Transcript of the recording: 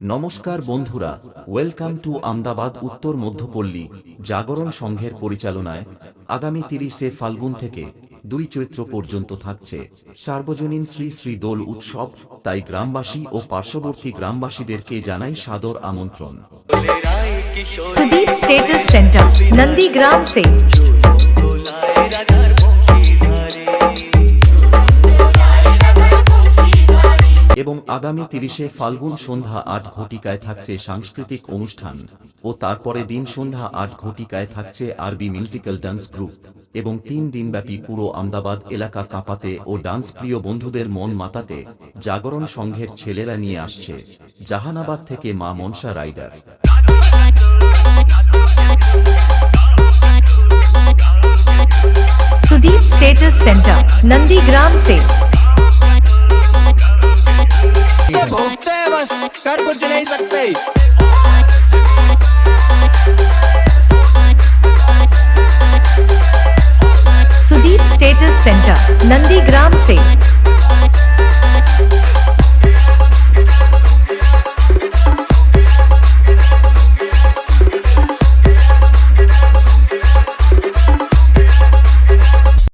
নমস্কার বন্ধুরা welcome to Ahmedabad উত্তর মধ্যপল্লী, জাগরণ সংঘের পরিচালনায় আগামী তিরিশে ফাল্গুন থেকে দুই চৈত্র পর্যন্ত থাকছে সার্বজনীন শ্রী শ্রী দোল উৎসব। তাই গ্রামবাসী ও পার্শ্ববর্তী গ্রামবাসীদেরকে জানাই সাদর আমন্ত্রণ। সুদীপ স্টেটাস সেন্টার, নন্দীগ্রাম সে এবং আগামী তিরিশে ফাল্গুন সন্ধ্যা আট ঘটিকায় থাকছে সাংস্কৃতিক অনুষ্ঠান ও তারপরে দিন সন্ধ্যা আট ঘটিকায় থাকছে আরবি মিউজিক্যাল ডান্স গ্রুপ এবং তিন দিনব্যাপী পুরো আমদাবাদ এলাকা কাঁপাতে ও ডান্স প্রিয় বন্ধুদের মন মাতাতে জাগরণ সংঘের ছেলেরা নিয়ে আসছে জাহানাবাদ থেকে Maa Manasa rider Sudeep status centre Nandigram से भोगते हैं बस कर कुछ नहीं सकते। सुदीप स्टेटस सेंटर नंदीग्राम से।